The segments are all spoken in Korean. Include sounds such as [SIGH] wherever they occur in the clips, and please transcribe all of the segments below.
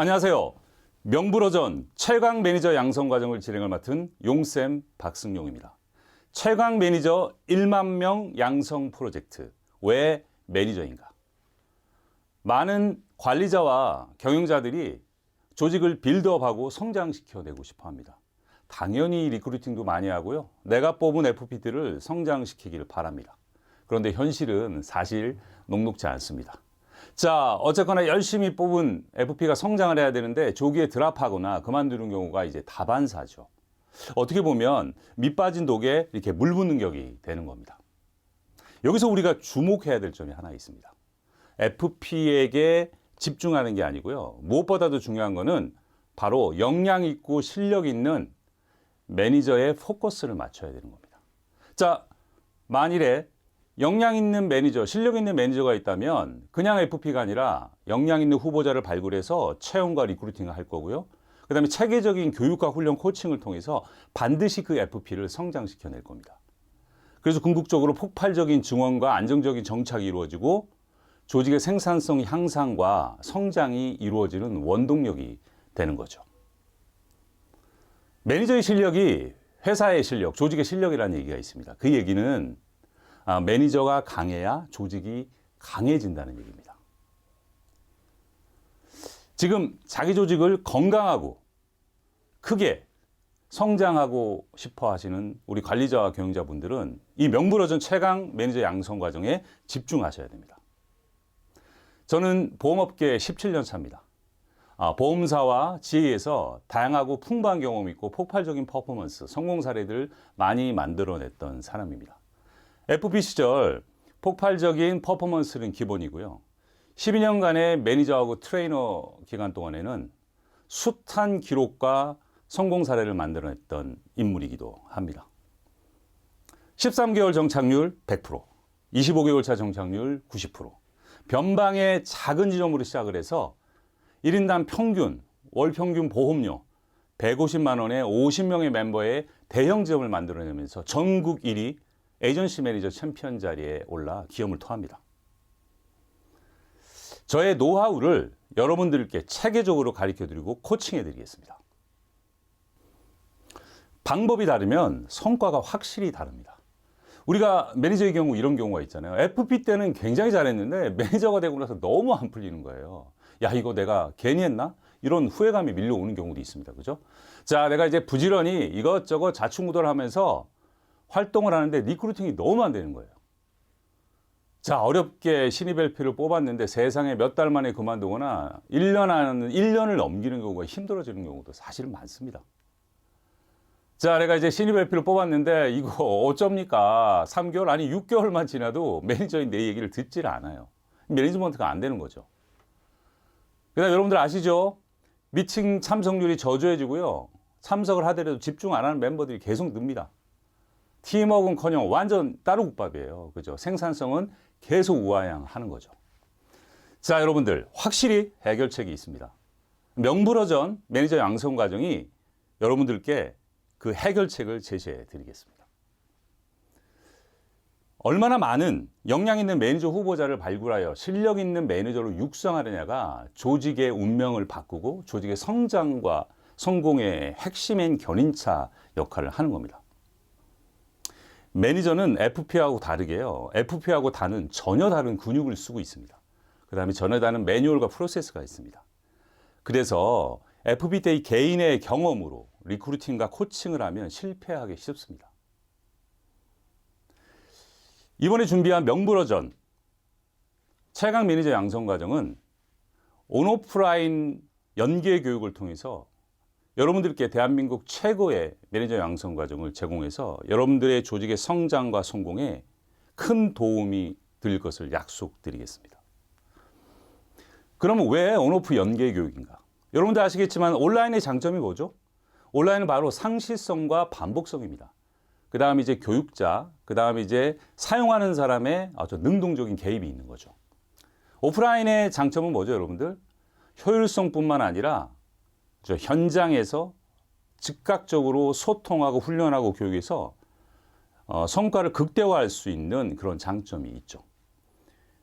안녕하세요. 명불허전 최강 매니저 양성 과정을 진행을 맡은 용쌤 박승용입니다. 최강 매니저 1만 명 양성 프로젝트. 왜 매니저인가? 많은 관리자와 경영자들이 조직을 빌드업하고 성장시켜내고 싶어 합니다. 당연히 리크루팅도 많이 하고요. 내가 뽑은 FPT를 성장시키길 바랍니다. 그런데 현실은 사실 녹록지 않습니다. 자, 어쨌거나 열심히 뽑은 FP가 성장을 해야 되는데 조기에 드랍하거나 그만두는 경우가 이제 다반사죠. 어떻게 보면 밑 빠진 독에 이렇게 물 붓는 격이 되는 겁니다. 여기서 우리가 주목해야 될 점이 하나 있습니다. FP에게 집중하는 게 아니고요. 무엇보다도 중요한 거는 바로 역량 있고 실력 있는 매니저의 포커스를 맞춰야 되는 겁니다. 자, 만일에 역량 있는 매니저, 실력 있는 매니저가 있다면 그냥 FP가 아니라 역량 있는 후보자를 발굴해서 채용과 리크루팅을 할 거고요. 그 다음에 체계적인 교육과 훈련 코칭을 통해서 반드시 그 FP를 성장시켜 낼 겁니다. 그래서 궁극적으로 폭발적인 증원과 안정적인 정착이 이루어지고 조직의 생산성 향상과 성장이 이루어지는 원동력이 되는 거죠. 매니저의 실력이 회사의 실력, 조직의 실력이라는 얘기가 있습니다. 그 얘기는 아, 매니저가 강해야 조직이 강해진다는 얘기입니다. 지금 자기 조직을 건강하고 크게 성장하고 싶어 하시는 우리 관리자와 경영자분들은 이 명불허전 최강 매니저 양성 과정에 집중하셔야 됩니다. 저는 보험업계 17년 차입니다. 아, 보험사와 지혜에서 다양하고 풍부한 경험 있고 폭발적인 퍼포먼스, 성공 사례들 많이 만들어냈던 사람입니다. FP 시절 폭발적인 퍼포먼스는 기본이고요. 12년간의 매니저하고 트레이너 기간 동안에는 숱한 기록과 성공 사례를 만들어냈던 인물이기도 합니다. 13개월 정착률 100%, 25개월 차 정착률 90%, 변방의 작은 지점으로 시작을 해서 1인당 평균, 월 평균 보험료 150만 원에 50명의 멤버의 대형 지점을 만들어내면서 전국 1위 에이전시 매니저 챔피언 자리에 올라 기염을 토합니다. 저의 노하우를 여러분들께 체계적으로 가르쳐 드리고 코칭해 드리겠습니다. 방법이 다르면 성과가 확실히 다릅니다. 우리가 매니저의 경우 이런 경우가 있잖아요. FP 때는 굉장히 잘했는데 매니저가 되고 나서 너무 안 풀리는 거예요. 야, 이거 내가 괜히 했나? 이런 후회감이 밀려오는 경우도 있습니다. 그죠? 자, 내가 이제 부지런히 이것저것 자충우돌 하면서 활동을 하는데 리크루팅이 너무 안 되는 거예요. 자, 어렵게 신입 LP를 뽑았는데 세상에 몇 달 만에 그만두거나 1년 안, 1년을 넘기는 경우가 힘들어지는 경우도 사실은 많습니다. 자, 내가 이제 신입 LP를 뽑았는데 이거 [LAUGHS] 어쩝니까? 3개월 아니 6개월만 지나도 매니저인 내 얘기를 듣질 않아요. 매니지먼트가 안 되는 거죠. 그다음 여러분들 아시죠? 미팅 참석률이 저조해지고요. 참석을 하더라도 집중 안 하는 멤버들이 계속 늡니다. 팀워크는커녕 완전 따로국밥이에요. 그죠? 생산성은 계속 우하향하는 거죠. 자, 여러분들 확실히 해결책이 있습니다. 명불허전 매니저 양성 과정이 여러분들께 그 해결책을 제시해 드리겠습니다. 얼마나 많은 역량 있는 매니저 후보자를 발굴하여 실력 있는 매니저로 육성하느냐가 조직의 운명을 바꾸고 조직의 성장과 성공의 핵심인 견인차 역할을 하는 겁니다. 매니저는 FP하고 다르게요. FP하고 다는 전혀 다른 근육을 쓰고 있습니다. 그 다음에 전혀 다른 매뉴얼과 프로세스가 있습니다. 그래서 FP 때 개인의 경험으로 리크루팅과 코칭을 하면 실패하기 쉽습니다. 이번에 준비한 명불허전 최강 매니저 양성 과정은 온오프라인 연계 교육을 통해서 여러분들께 대한민국 최고의 매니저 양성 과정을 제공해서 여러분들의 조직의 성장과 성공에 큰 도움이 될 것을 약속드리겠습니다. 그러면 왜 온오프 연계 교육인가? 여러분들 아시겠지만 온라인의 장점이 뭐죠? 온라인은 바로 상시성과 반복성입니다. 그 다음에 이제 교육자, 그 다음에 이제 사용하는 사람의 아주 능동적인 개입이 있는 거죠. 오프라인의 장점은 뭐죠, 여러분들? 효율성뿐만 아니라 저 현장에서 즉각적으로 소통하고 훈련하고 교육해서 어, 성과를 극대화할 수 있는 그런 장점이 있죠.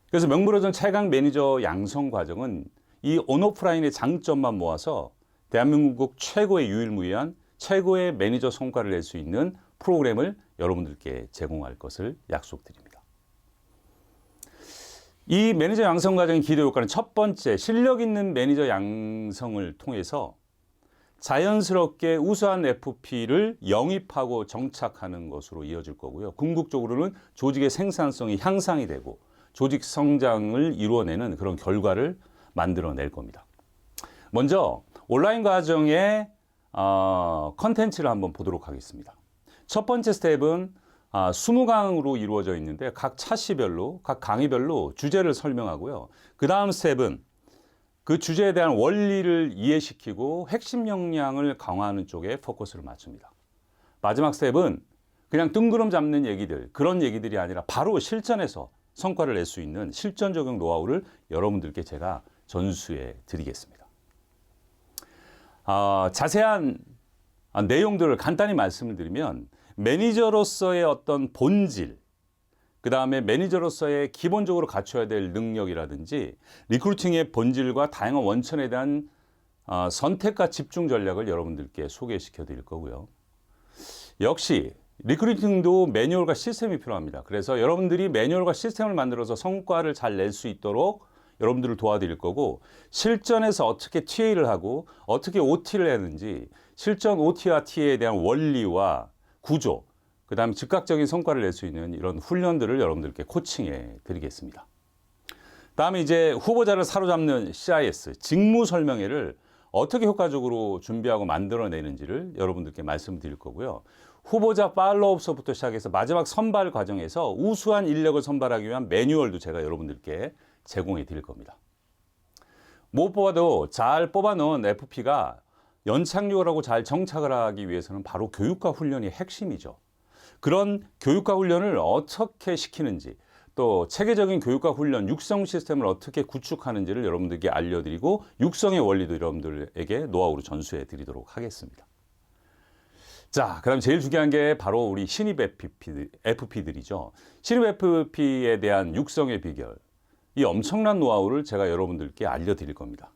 그래서 명불허전 최강 매니저 양성 과정은 이 온오프라인의 장점만 모아서 대한민국 최고의 유일무이한 최고의 매니저 성과를 낼 수 있는 프로그램을 여러분들께 제공할 것을 약속드립니다. 이 매니저 양성 과정의 기도 효과는 첫 번째 실력 있는 매니저 양성을 통해서 자연스럽게 우수한 FP를 영입하고 정착하는 것으로 이어질 거고요. 궁극적으로는 조직의 생산성이 향상이 되고 조직 성장을 이루어내는 그런 결과를 만들어낼 겁니다. 먼저 온라인 과정의 어, 컨텐츠를 한번 보도록 하겠습니다. 첫 번째 스텝은 아, 20강으로 이루어져 있는데 각 차시별로 각 강의별로 주제를 설명하고요. 그 다음 스텝은 그 주제에 대한 원리를 이해시키고 핵심 역량을 강화하는 쪽에 포커스를 맞춥니다. 마지막 스텝은 그냥 뜬구름 잡는 얘기들, 그런 얘기들이 아니라 바로 실전에서 성과를 낼 수 있는 실전 적용 노하우를 여러분들께 제가 전수해 드리겠습니다. 아, 자세한 아, 내용들을 간단히 말씀을 드리면 매니저로서의 어떤 본질, 그 다음에 매니저로서의 기본적으로 갖춰야 될 능력이라든지 리크루팅의 본질과 다양한 원천에 대한 어, 선택과 집중 전략을 여러분들께 소개시켜 드릴 거고요. 역시 리크루팅도 매뉴얼과 시스템이 필요합니다. 그래서 여러분들이 매뉴얼과 시스템을 만들어서 성과를 잘 낼 수 있도록 여러분들을 도와드릴 거고 실전에서 어떻게 TA를 하고 어떻게 OT를 했는지 실전 OT와 TA에 대한 원리와 구조 그 다음에 즉각적인 성과를 낼 수 있는 이런 훈련들을 여러분들께 코칭해 드리겠습니다. 다음에 이제 후보자를 사로잡는 CIS, 직무 설명회를 어떻게 효과적으로 준비하고 만들어내는지를 여러분들께 말씀드릴 거고요. 후보자 팔로우업서부터 시작해서 마지막 선발 과정에서 우수한 인력을 선발하기 위한 매뉴얼도 제가 여러분들께 제공해 드릴 겁니다. 무엇보다도 잘 뽑아놓은 FP가 연착륙을 하고 잘 정착을 하기 위해서는 바로 교육과 훈련이 핵심이죠. 그런 교육과 훈련을 어떻게 시키는지 또 체계적인 교육과 훈련, 육성 시스템을 어떻게 구축하는지를 여러분들께 알려드리고 육성의 원리도 여러분들에게 노하우로 전수해 드리도록 하겠습니다. 자, 그럼 제일 중요한 게 바로 우리 신입 FP들, FP들이죠. 신입 FP에 대한 육성의 비결. 이 엄청난 노하우를 제가 여러분들께 알려드릴 겁니다.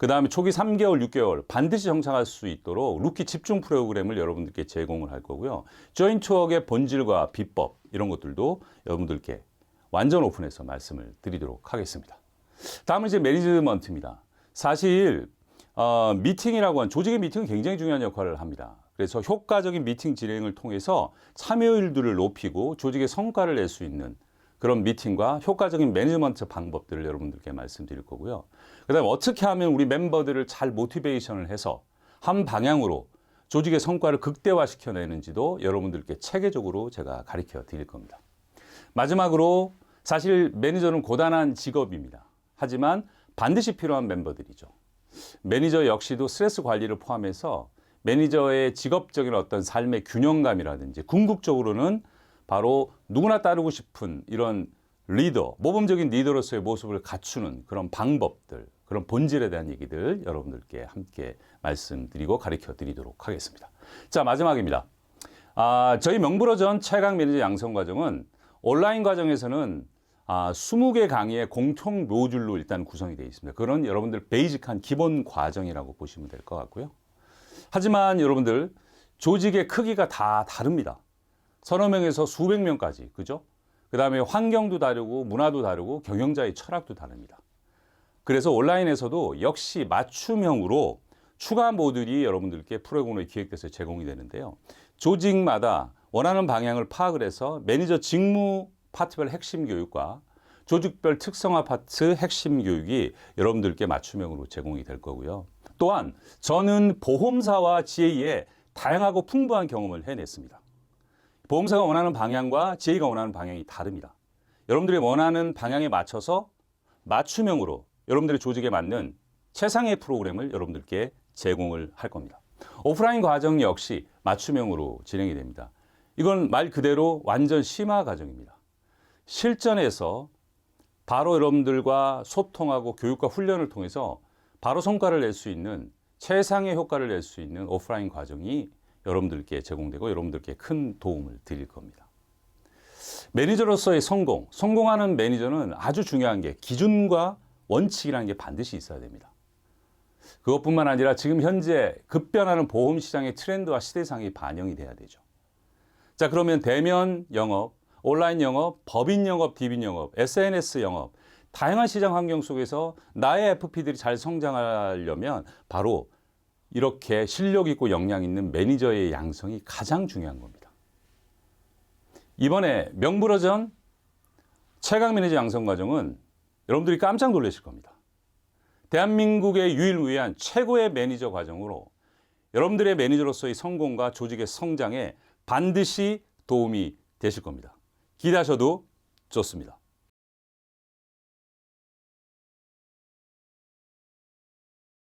그 다음에 초기 3개월, 6개월 반드시 정착할 수 있도록 루키 집중 프로그램을 여러분들께 제공을 할 거고요. 조인트웍의 본질과 비법 이런 것들도 여러분들께 완전 오픈해서 말씀을 드리도록 하겠습니다. 다음은 이제 매니지먼트입니다. 사실 어, 미팅이라고 한 조직의 미팅은 굉장히 중요한 역할을 합니다. 그래서 효과적인 미팅 진행을 통해서 참여율들을 높이고 조직의 성과를 낼 수 있는 그런 미팅과 효과적인 매니지먼트 방법들을 여러분들께 말씀드릴 거고요. 그 다음에 어떻게 하면 우리 멤버들을 잘 모티베이션을 해서 한 방향으로 조직의 성과를 극대화시켜내는지도 여러분들께 체계적으로 제가 가르쳐 드릴 겁니다. 마지막으로 사실 매니저는 고단한 직업입니다. 하지만 반드시 필요한 멤버들이죠. 매니저 역시도 스트레스 관리를 포함해서 매니저의 직업적인 어떤 삶의 균형감이라든지 궁극적으로는 바로 누구나 따르고 싶은 이런 리더, 모범적인 리더로서의 모습을 갖추는 그런 방법들, 그런 본질에 대한 얘기들 여러분들께 함께 말씀드리고 가르쳐 드리도록 하겠습니다. 자, 마지막입니다. 아, 저희 명불허전 최강 매니저 양성 과정은 온라인 과정에서는 아, 20개 강의의 공통 모듈로 일단 구성이 되어 있습니다. 그런 여러분들 베이직한 기본 과정이라고 보시면 될 것 같고요. 하지만 여러분들 조직의 크기가 다 다릅니다. 서너 명에서 수백 명까지, 그죠? 그 다음에 환경도 다르고 문화도 다르고 경영자의 철학도 다릅니다. 그래서 온라인에서도 역시 맞춤형으로 추가 모듈이 여러분들께 프로그램으로 기획돼서 제공이 되는데요. 조직마다 원하는 방향을 파악을 해서 매니저 직무 파트별 핵심 교육과 조직별 특성화 파트 핵심 교육이 여러분들께 맞춤형으로 제공이 될 거고요. 또한 저는 보험사와 GA의 다양하고 풍부한 경험을 해냈습니다. 보험사가 원하는 방향과 GA가 원하는 방향이 다릅니다. 여러분들이 원하는 방향에 맞춰서 맞춤형으로 여러분들의 조직에 맞는 최상의 프로그램을 여러분들께 제공을 할 겁니다. 오프라인 과정 역시 맞춤형으로 진행이 됩니다. 이건 말 그대로 완전 심화 과정입니다. 실전에서 바로 여러분들과 소통하고 교육과 훈련을 통해서 바로 성과를 낼 수 있는 최상의 효과를 낼 수 있는 오프라인 과정이 여러분들께 제공되고 여러분들께 큰 도움을 드릴 겁니다. 매니저로서의 성공, 성공하는 매니저는 아주 중요한 게 기준과 원칙이라는 게 반드시 있어야 됩니다. 그것뿐만 아니라 지금 현재 급변하는 보험 시장의 트렌드와 시대상이 반영이 돼야 되죠. 자, 그러면 대면 영업, 온라인 영업, 법인 영업, 디빈 영업, SNS 영업, 다양한 시장 환경 속에서 나의 FP들이 잘 성장하려면 바로 이렇게 실력 있고 역량 있는 매니저의 양성이 가장 중요한 겁니다. 이번에 명불허전 최강 매니저 양성 과정은 여러분들이 깜짝 놀라실 겁니다. 대한민국의 유일무이한 최고의 매니저 과정으로 여러분들의 매니저로서의 성공과 조직의 성장에 반드시 도움이 되실 겁니다. 기대하셔도 좋습니다.